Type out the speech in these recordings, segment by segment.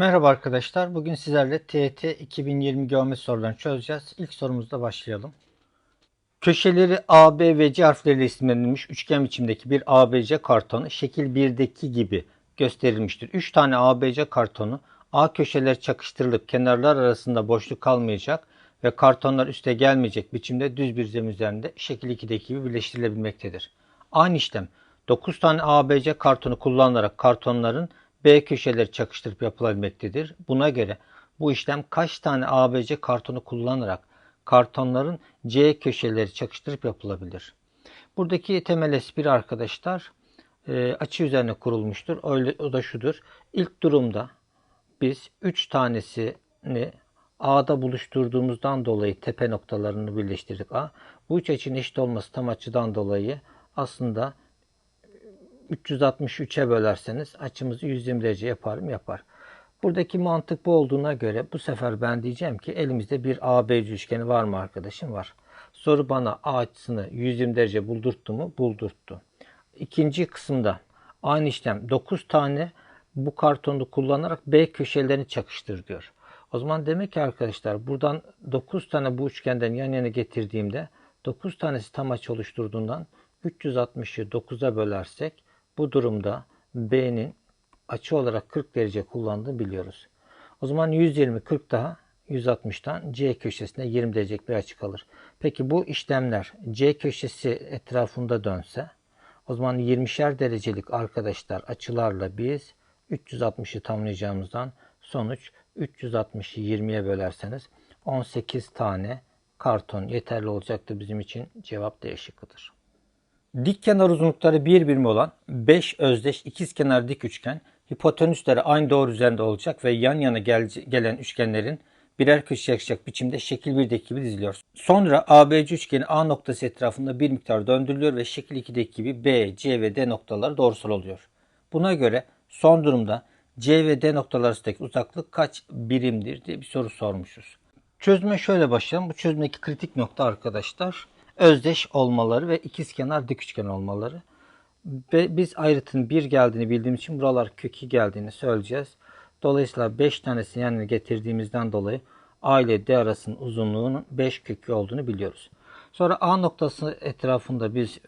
Merhaba arkadaşlar. Bugün sizlerle TET 2020 geometri sorularını çözeceğiz. İlk sorumuzda başlayalım. Köşeleri A, B ve C harfleriyle isimlendirilmiş üçgen biçimdeki bir ABC kartonu şekil 1'deki gibi gösterilmiştir. 3 tane ABC kartonu A köşeleri çakıştırılıp kenarlar arasında boşluk kalmayacak ve kartonlar üste gelmeyecek biçimde düz bir zemin üzerinde şekil 2'deki gibi birleştirilebilmektedir. Aynı işlem 9 tane ABC kartonu kullanılarak kartonların B köşeleri çakıştırıp yapılabilmektedir. Buna göre bu işlem kaç tane ABC kartonu kullanarak kartonların C köşeleri çakıştırıp yapılabilir? Buradaki temel espri arkadaşlar e, açı üzerine kurulmuştur. Öyle, o da şudur. İlk durumda biz 3 tanesini A'da buluşturduğumuzdan dolayı tepe noktalarını birleştirdik A. Bu üç açının eşit olması tam açıdan dolayı aslında 363'e bölerseniz açımızı 120 derece yapar mı? Yapar. Buradaki mantık bu olduğuna göre bu sefer ben diyeceğim ki elimizde bir ABC üçgeni var mı arkadaşım? Var. Soru bana A açısını 120 derece buldurttu mu? Buldurttu. İkinci kısımda aynı işlem 9 tane bu kartonu kullanarak B köşelerini çakıştır diyor. O zaman demek ki arkadaşlar buradan 9 tane bu üçgenden yan yana getirdiğimde 9 tanesi tam açı oluşturduğundan 360'ı 9'a bölersek bu durumda B'nin açı olarak 40 derece kullandığını biliyoruz. O zaman 120 40 daha 160'tan C köşesine 20 derecelik bir açı kalır. Peki bu işlemler C köşesi etrafında dönse o zaman 20'şer derecelik arkadaşlar açılarla biz 360'ı tamamlayacağımızdan sonuç 360'ı 20'ye bölerseniz 18 tane karton yeterli olacaktır bizim için. Cevap D şıkkıdır. Dik kenar uzunlukları bir birimi olan 5 özdeş ikizkenar dik üçgen hipotenüsleri aynı doğru üzerinde olacak ve yan yana gel gelen üçgenlerin birer köşe yakışacak biçimde şekil 1'deki gibi diziliyor. Sonra ABC üçgeni A noktası etrafında bir miktar döndürülüyor ve şekil 2'deki gibi B, C ve D noktaları doğrusal oluyor. Buna göre son durumda C ve D noktaları arasındaki uzaklık kaç birimdir diye bir soru sormuşuz. Çözüme şöyle başlayalım. Bu çözümdeki kritik nokta arkadaşlar özdeş olmaları ve ikizkenar dik üçgen olmaları. Ve biz ayrıtının bir geldiğini bildiğim için buralar kökü geldiğini söyleyeceğiz. Dolayısıyla 5 tanesini yani getirdiğimizden dolayı A ile D arasının uzunluğunun 5 kökü olduğunu biliyoruz. Sonra A noktası etrafında biz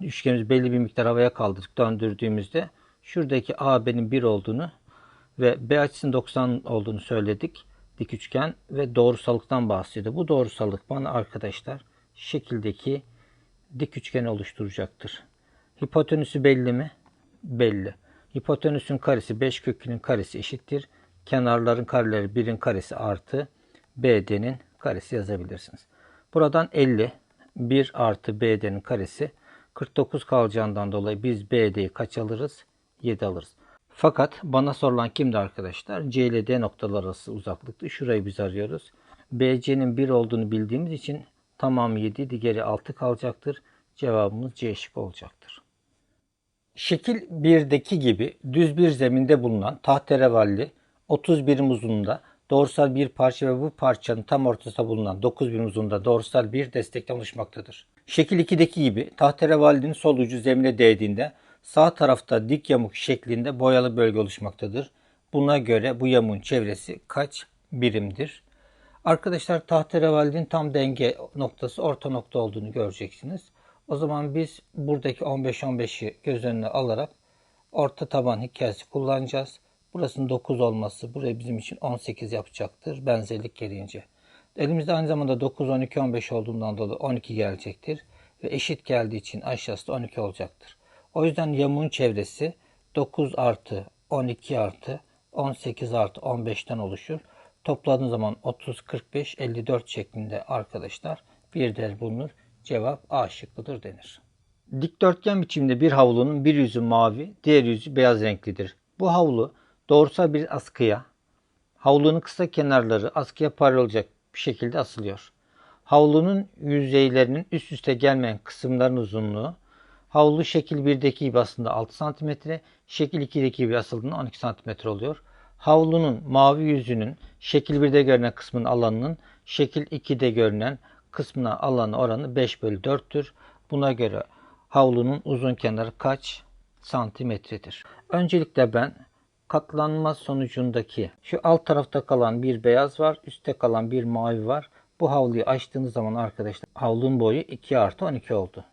üçgenimizi belli bir miktar havaya kaldırdık döndürdüğümüzde şuradaki AB'nin 1 olduğunu ve B açısının 90 olduğunu söyledik. Dik üçgen ve doğrusallıktan bahsediyor. Bu doğrusallık bana arkadaşlar şekildeki dik üçgen oluşturacaktır. Hipotenüsü belli mi? Belli. Hipotenüsün karesi 5 kökünün karesi eşittir. Kenarların kareleri 1'in karesi artı BD'nin karesi yazabilirsiniz. Buradan 50 1 artı BD'nin karesi 49 kalacağından dolayı biz BD'yi kaç alırız? 7 alırız. Fakat bana sorulan kimdi arkadaşlar? C ile D noktalar arası uzaklıktı. Şurayı biz arıyoruz. BC'nin 1 olduğunu bildiğimiz için Tamam 7, diğeri 6 kalacaktır. Cevabımız C şık olacaktır. Şekil 1'deki gibi düz bir zeminde bulunan tahterevalli 30 birim uzunluğunda doğrusal bir parça ve bu parçanın tam ortasında bulunan 9 birim uzunluğunda doğrusal bir destekten oluşmaktadır. Şekil 2'deki gibi tahterevallinin sol ucu zemine değdiğinde sağ tarafta dik yamuk şeklinde boyalı bölge oluşmaktadır. Buna göre bu yamuğun çevresi kaç birimdir? Arkadaşlar tahterevalinin tam denge noktası orta nokta olduğunu göreceksiniz. O zaman biz buradaki 15-15'i göz önüne alarak orta taban hikayesi kullanacağız. Burasının 9 olması burayı bizim için 18 yapacaktır benzerlik gelince. Elimizde aynı zamanda 9, 12, 15 olduğundan dolayı 12 gelecektir. Ve eşit geldiği için aşağısı da 12 olacaktır. O yüzden yamuğun çevresi 9 artı 12 artı 18 artı 15'ten oluşur. Topladığın zaman 30, 45, 54 şeklinde arkadaşlar bir değer bulunur. Cevap A şıkkıdır denir. Dikdörtgen biçimde bir havlunun bir yüzü mavi, diğer yüzü beyaz renklidir. Bu havlu doğrusal bir askıya, havlunun kısa kenarları askıya paralel olacak bir şekilde asılıyor. Havlunun yüzeylerinin üst üste gelmeyen kısımların uzunluğu havlu şekil 1'deki gibi aslında 6 cm, şekil 2'deki gibi asıldığında 12 cm oluyor havlunun mavi yüzünün şekil 1'de görünen kısmının alanının şekil 2'de görünen kısmına alanı oranı 5 bölü 4'tür. Buna göre havlunun uzun kenarı kaç santimetredir? Öncelikle ben katlanma sonucundaki şu alt tarafta kalan bir beyaz var, üstte kalan bir mavi var. Bu havluyu açtığınız zaman arkadaşlar havlunun boyu 2 artı 12 oldu.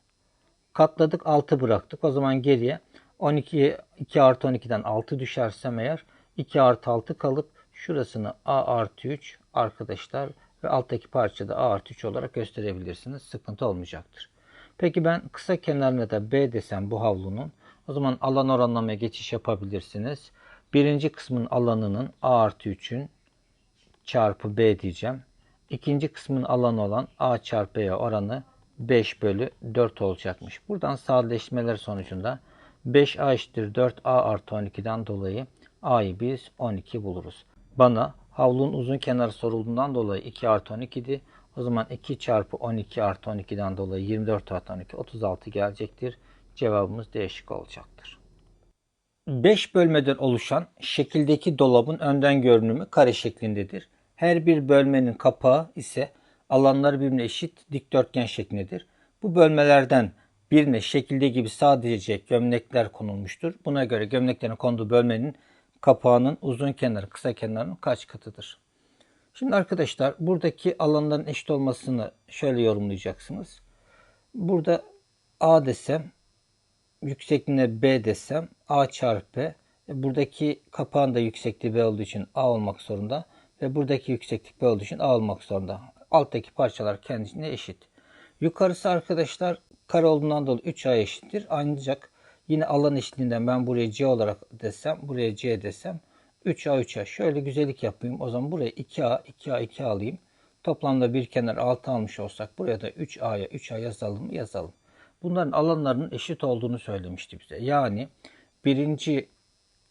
Katladık 6 bıraktık. O zaman geriye 12 2 artı 12'den 6 düşersem eğer 2 artı 6 kalıp şurasını A artı 3 arkadaşlar ve alttaki parçada A artı 3 olarak gösterebilirsiniz. Sıkıntı olmayacaktır. Peki ben kısa kenarına da B desem bu havlunun o zaman alan oranlamaya geçiş yapabilirsiniz. Birinci kısmın alanının A artı 3'ün çarpı B diyeceğim. İkinci kısmın alanı olan A çarpı B oranı 5 bölü 4 olacakmış. Buradan sadeleşmeler sonucunda 5A eşittir 4A artı 12'den dolayı A'yı biz 12 buluruz. Bana havlunun uzun kenarı sorulduğundan dolayı 2 artı 12'di. O zaman 2 çarpı 12 artı 12'den dolayı 24 artı 12 36 gelecektir. Cevabımız değişik olacaktır. 5 bölmeden oluşan şekildeki dolabın önden görünümü kare şeklindedir. Her bir bölmenin kapağı ise alanları birbirine eşit dikdörtgen şeklindedir. Bu bölmelerden birine şekilde gibi sadece gömlekler konulmuştur. Buna göre gömleklerin konduğu bölmenin kapağının uzun kenarı kısa kenarının kaç katıdır? Şimdi arkadaşlar buradaki alanların eşit olmasını şöyle yorumlayacaksınız. Burada A desem yüksekliğine B desem A çarpı B. E, buradaki kapağın da yüksekliği B olduğu için A olmak zorunda. Ve buradaki yükseklik B olduğu için A olmak zorunda. Alttaki parçalar kendisine eşit. Yukarısı arkadaşlar kare olduğundan dolayı 3A eşittir. Ancak yine alan eşitliğinden ben buraya C olarak desem, buraya C desem 3A 3A. Şöyle güzellik yapayım. O zaman buraya 2A 2A 2A alayım. Toplamda bir kenar 6 almış olsak buraya da 3A'ya 3A yazalım? Yazalım. Bunların alanlarının eşit olduğunu söylemişti bize. Yani birinci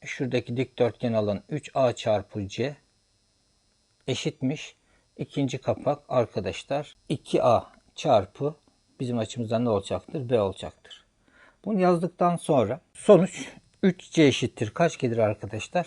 şuradaki dikdörtgen alan 3A çarpı C eşitmiş. İkinci kapak arkadaşlar 2A çarpı bizim açımızdan ne olacaktır? B olacaktır. Bunu yazdıktan sonra sonuç 3C eşittir. Kaç gelir arkadaşlar?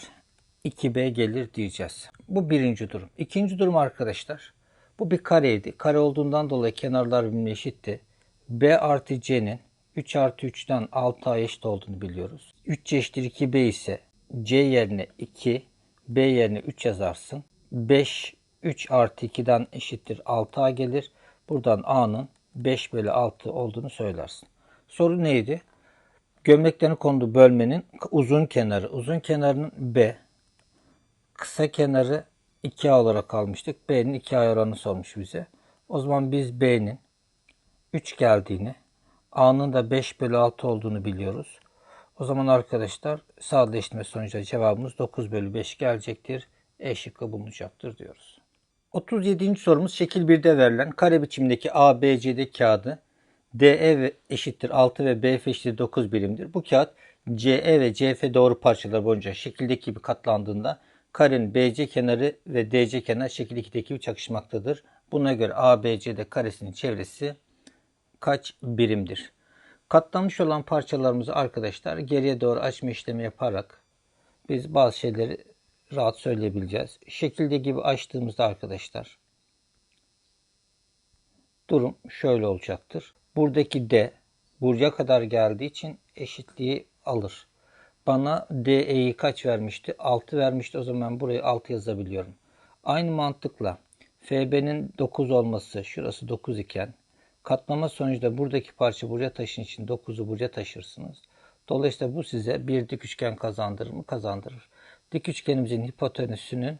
2B gelir diyeceğiz. Bu birinci durum. İkinci durum arkadaşlar. Bu bir kareydi. Kare olduğundan dolayı kenarlar birbirine eşitti. B artı C'nin 3 artı 3'ten 6A eşit olduğunu biliyoruz. 3C eşittir 2B ise C yerine 2, B yerine 3 yazarsın. 5, 3 artı 2'den eşittir 6A gelir. Buradan A'nın 5 bölü 6 olduğunu söylersin. Soru neydi? Gömleklerin konduğu bölmenin uzun kenarı. Uzun kenarının B. Kısa kenarı 2A olarak almıştık. B'nin 2A oranı sormuş bize. O zaman biz B'nin 3 geldiğini, A'nın da 5 bölü 6 olduğunu biliyoruz. O zaman arkadaşlar sadeleştirme sonucu cevabımız 9 bölü 5 gelecektir. E şıkkı bulunacaktır diyoruz. 37. sorumuz şekil 1'de verilen kare biçimdeki ABCD kağıdı DE eşittir 6 ve BF eşittir 9 birimdir. Bu kağıt CE ve CF doğru parçalar boyunca şekildeki gibi katlandığında karenin BC kenarı ve DC kenarı şekil 2'deki gibi çakışmaktadır. Buna göre ABCD karesinin çevresi kaç birimdir? Katlanmış olan parçalarımızı arkadaşlar geriye doğru açma işlemi yaparak biz bazı şeyleri rahat söyleyebileceğiz. Şekilde gibi açtığımızda arkadaşlar durum şöyle olacaktır. Buradaki D buraya kadar geldiği için eşitliği alır. Bana DE'yi kaç vermişti? 6 vermişti. O zaman burayı 6 yazabiliyorum. Aynı mantıkla FB'nin 9 olması şurası 9 iken katlama sonucunda buradaki parça buraya taşın için 9'u buraya taşırsınız. Dolayısıyla bu size bir dik üçgen kazandırır mı? Kazandırır. Dik üçgenimizin hipotenüsünün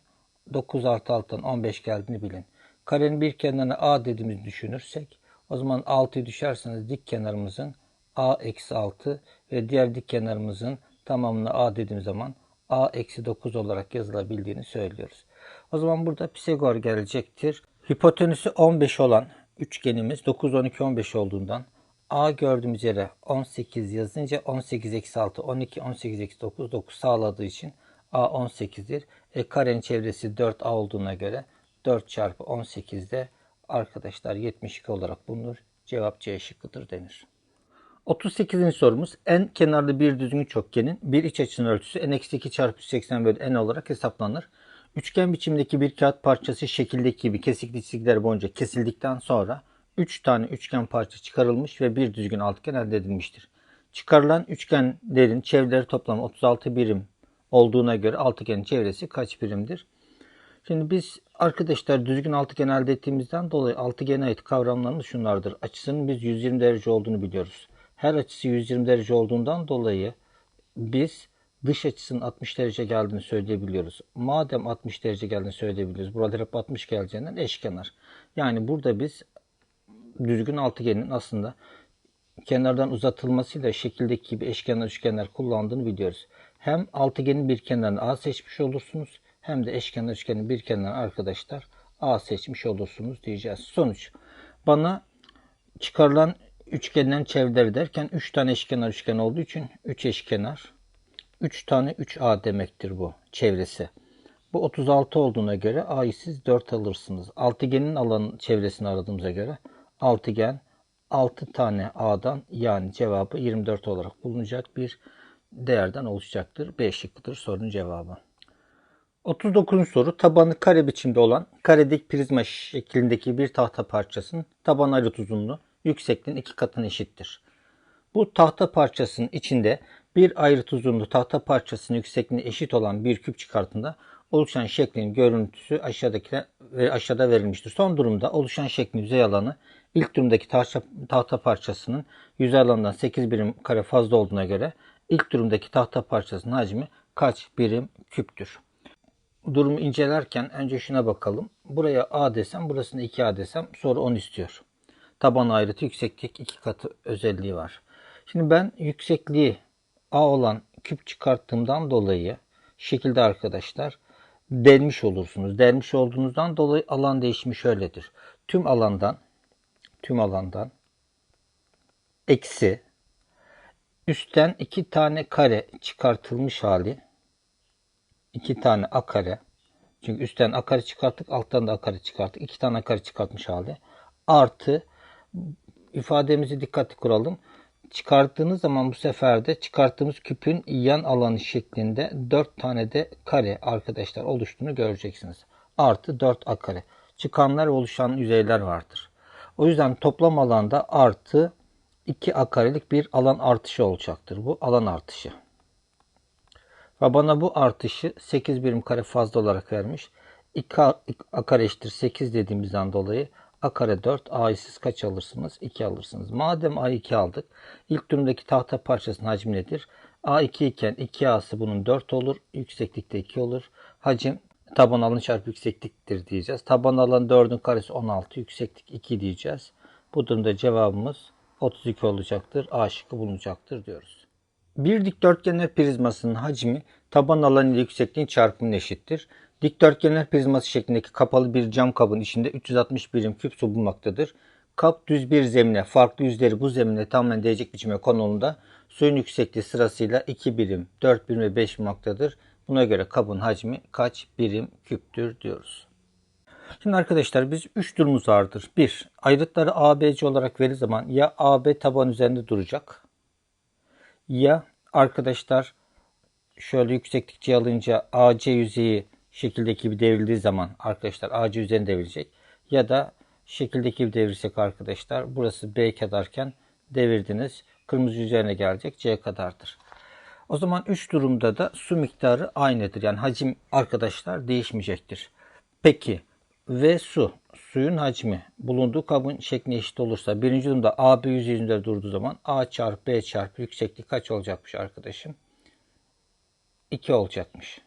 9 artı 6'dan 15 geldiğini bilin. Karenin bir kenarına A dediğimizi düşünürsek o zaman 6'yı düşerseniz dik kenarımızın A eksi 6 ve diğer dik kenarımızın tamamını A dediğim zaman A eksi 9 olarak yazılabildiğini söylüyoruz. O zaman burada Pisagor gelecektir. Hipotenüsü 15 olan üçgenimiz 9, 12, 15 olduğundan A gördüğümüz yere 18 yazınca 18 eksi 6, 12, 18 eksi 9, 9 sağladığı için A 18'dir. E, karenin çevresi 4A olduğuna göre 4 çarpı 18 de arkadaşlar 72 olarak bulunur. Cevap C şıkkıdır denir. 38. sorumuz en kenarlı bir düzgün çokgenin bir iç açının ölçüsü n-2 çarpı 180 bölü n olarak hesaplanır. Üçgen biçimdeki bir kağıt parçası şekildeki gibi kesikli çizgiler boyunca kesildikten sonra 3 tane üçgen parça çıkarılmış ve bir düzgün altıgen elde edilmiştir. Çıkarılan üçgenlerin çevreleri toplamı 36 birim olduğuna göre altıgenin çevresi kaç birimdir? Şimdi biz arkadaşlar düzgün altıgen elde ettiğimizden dolayı altıgene ait kavramlarımız şunlardır. Açısının biz 120 derece olduğunu biliyoruz. Her açısı 120 derece olduğundan dolayı biz dış açısının 60 derece geldiğini söyleyebiliyoruz. Madem 60 derece geldiğini söyleyebiliyoruz. Burada hep 60 geleceğinden eşkenar. Yani burada biz düzgün altıgenin aslında kenardan uzatılmasıyla şekildeki gibi eşkenar üçgenler kullandığını biliyoruz. Hem altıgenin bir kenarını A seçmiş olursunuz hem de eşkenar üçgenin bir kenarını arkadaşlar A seçmiş olursunuz diyeceğiz. Sonuç bana çıkarılan üçgenden çevreleri derken 3 tane eşkenar üçgen olduğu için 3 eşkenar 3 tane 3A demektir bu çevresi. Bu 36 olduğuna göre A'yı siz 4 alırsınız. Altıgenin alan çevresini aradığımıza göre altıgen 6 tane A'dan yani cevabı 24 olarak bulunacak bir değerden oluşacaktır. B şıkkıdır sorunun cevabı. 39. soru tabanı kare biçimde olan kare dik prizma şeklindeki bir tahta parçasının taban ayrıt uzunluğu yüksekliğin iki katına eşittir. Bu tahta parçasının içinde bir ayrıt uzunluğu tahta parçasının yüksekliğine eşit olan bir küp çıkartında oluşan şeklin görüntüsü aşağıdaki ve aşağıda verilmiştir. Son durumda oluşan şeklin yüzey alanı ilk durumdaki tahta, tahta parçasının yüzey alanından 8 birim kare fazla olduğuna göre ilk durumdaki tahta parçasının hacmi kaç birim küptür? Durumu incelerken önce şuna bakalım. Buraya A desem burasına 2A desem sonra 10 istiyor. Taban ayrıtı yükseklik 2 katı özelliği var. Şimdi ben yüksekliği A olan küp çıkarttığımdan dolayı şekilde arkadaşlar delmiş olursunuz. Delmiş olduğunuzdan dolayı alan değişimi şöyledir. Tüm alandan tüm alandan eksi üstten iki tane kare çıkartılmış hali iki tane a kare çünkü üstten a kare çıkarttık alttan da a kare çıkarttık. iki tane a kare çıkartmış hali artı ifademizi dikkatli kuralım. Çıkarttığınız zaman bu sefer de çıkarttığımız küpün yan alanı şeklinde 4 tane de kare arkadaşlar oluştuğunu göreceksiniz. Artı 4 a kare. Çıkanlar oluşan yüzeyler vardır. O yüzden toplam alanda artı 2 a bir alan artışı olacaktır. Bu alan artışı. Ve bana bu artışı 8 birim kare fazla olarak vermiş. 2 a kare eşittir 8 dediğimizden dolayı a kare 4, a'yı siz kaç alırsınız? 2 alırsınız. Madem a 2 aldık, ilk durumdaki tahta parçasının hacmi nedir? a 2 iken 2a'sı bunun 4 olur, yükseklikte 2 olur. Hacim taban alanı çarpı yüksekliktir diyeceğiz. Taban alan 4'ün karesi 16, yükseklik 2 diyeceğiz. Bu durumda cevabımız 32 olacaktır. A şıkkı bulunacaktır diyoruz. Bir dikdörtgenler prizmasının hacmi taban alanı ile yüksekliğin çarpımına eşittir. Dikdörtgenler prizması şeklindeki kapalı bir cam kabın içinde 360 birim küp su bulunmaktadır. Kap düz bir zemine, farklı yüzleri bu zemine tamamen değecek biçime konulunda suyun yüksekliği sırasıyla 2 birim, 4 birim ve 5 bulunmaktadır. Buna göre kabın hacmi kaç birim küptür diyoruz. Şimdi arkadaşlar biz 3 durumumuz vardır. 1. Ayrıtları ABC olarak verildiği zaman ya AB taban üzerinde duracak ya arkadaşlar şöyle yükseklikçe alınca AC yüzeyi şekildeki gibi devrildiği zaman arkadaşlar AC üzerine devrilecek. Ya da şekildeki gibi devrirsek arkadaşlar burası B kadarken devirdiniz. Kırmızı üzerine gelecek C kadardır. O zaman 3 durumda da su miktarı aynıdır. Yani hacim arkadaşlar değişmeyecektir. Peki ve su, suyun hacmi bulunduğu kabın şekline eşit olursa birinci durumda AB yüzeyinde durduğu zaman A çarpı B çarpı yükseklik kaç olacakmış arkadaşım? 2 olacakmış.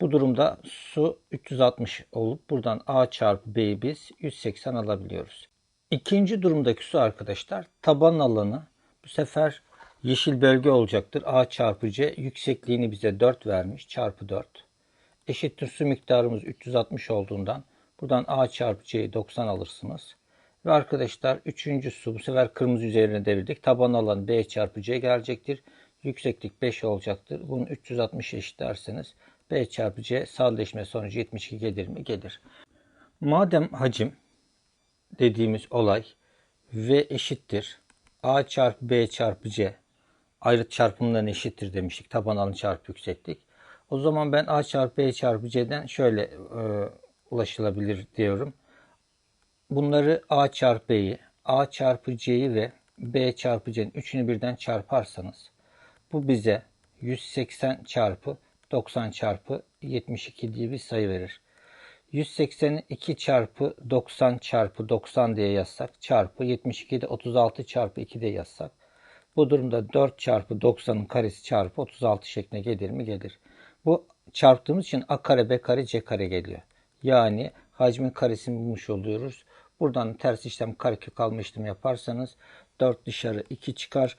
Bu durumda su 360 olup buradan A çarpı B'yi biz 180 alabiliyoruz. İkinci durumdaki su arkadaşlar taban alanı bu sefer yeşil bölge olacaktır. A çarpı C yüksekliğini bize 4 vermiş çarpı 4. Eşittir su miktarımız 360 olduğundan buradan A çarpı C'yi 90 alırsınız. Ve arkadaşlar üçüncü su bu sefer kırmızı üzerine devrildik. Taban alanı B çarpı C gelecektir. Yükseklik 5 olacaktır. Bunu 360 eşitlerseniz B çarpı C sadeleşme sonucu 72 gelir mi? Gelir. Madem hacim dediğimiz olay V eşittir. A çarpı B çarpı C ayrıt çarpımından eşittir demiştik. Taban alanı çarpı yükseklik. O zaman ben A çarpı B çarpı C'den şöyle e, ulaşılabilir diyorum. Bunları A çarpı B'yi, A çarpı C'yi ve B çarpı C'nin üçünü birden çarparsanız bu bize 180 çarpı 90 çarpı 72 diye bir sayı verir. 182 çarpı 90 çarpı 90 diye yazsak çarpı 72 de 36 çarpı 2 diye yazsak bu durumda 4 çarpı 90'ın karesi çarpı 36 şeklinde gelir mi? Gelir. Bu çarptığımız için a kare b kare c kare geliyor. Yani hacmin karesini bulmuş oluyoruz. Buradan ters işlem karekök alma işlemi yaparsanız 4 dışarı 2 çıkar.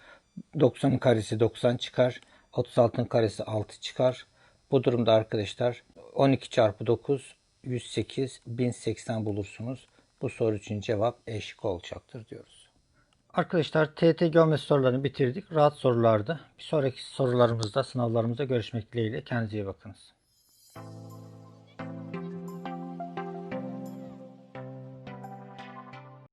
90'ın karesi 90 çıkar. 36'ın karesi 6 çıkar. Bu durumda arkadaşlar 12 çarpı 9 108 1080 bulursunuz. Bu soru için cevap E şıkkı olacaktır diyoruz. Arkadaşlar TET geometri sorularını bitirdik. Rahat sorulardı. Bir sonraki sorularımızda, sınavlarımızda görüşmek dileğiyle. Kendinize iyi bakınız.